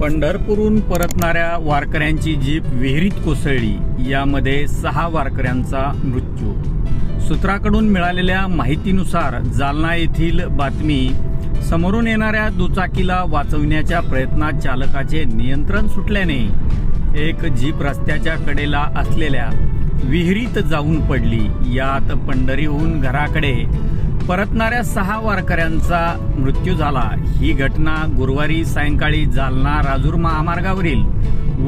पंढरपूरहून परतणाऱ्या वारकऱ्यांची जीप विहिरीत कोसळली. यामध्ये सहा वारकऱ्यांचा मृत्यू. सूत्राकडून मिळालेल्या माहितीनुसार जालना येथील बातमी समोरून येणाऱ्या दुचाकीला वाचवण्याच्या प्रयत्नात चालकाचे नियंत्रण सुटल्याने एक जीप रस्त्याच्या कडेला असलेल्या विहिरीत जाऊन पडली. यात पंढरीहून घराकडे परतणाऱ्या सहा वारकऱ्यांचा मृत्यू झाला. ही घटना गुरुवारी सायंकाळी जालना राजूर महामार्गावरील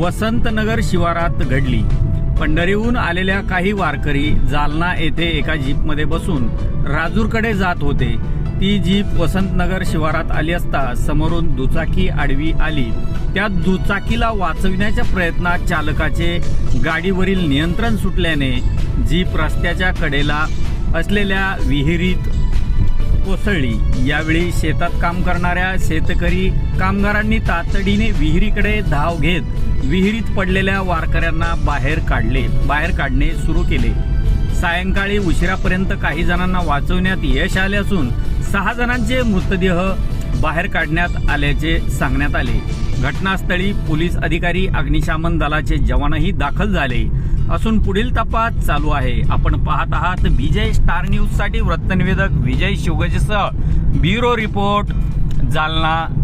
वसंतनगर शिवारात घडली. पंढरीहून आलेल्या काही वारकरी जालना येथे एका जीपमध्ये बसून राजूरकडे जात होते. ती जीप वसंतनगर शिवारात आली असता समोरून दुचाकी आडवी आली. त्या दुचाकीला वाचविण्याच्या प्रयत्नात चालकाचे गाडीवरील नियंत्रण सुटल्याने जीप रस्त्याच्या कडेला असलेल्या विहिरीत कोसळली. यावेळी शेतात काम करणाऱ्या शेतकरी कामगारांनी तातडीने विहिरीकडे धाव घेत विहिरीत पडलेल्या वारकऱ्यांना बाहेर काढले. बाहेर काढणे सुरू केले. सायंकाळी उशिरापर्यंत काही जणांना वाचवण्यात यश आले असून सहा जणांचे मृतदेह बाहेर काढण्यात आल्याचे सांगण्यात आले. घटनास्थळी पोलीस अधिकारी अग्निशामन दलाचे जवानही दाखल झाले. असून पुढील तपास चालू आहे. आपण पाहत आहात विजय स्टार न्यूजसाठी वृत्तनिवेदक विजय शिवगजेसह ब्युरो रिपोर्ट जालना.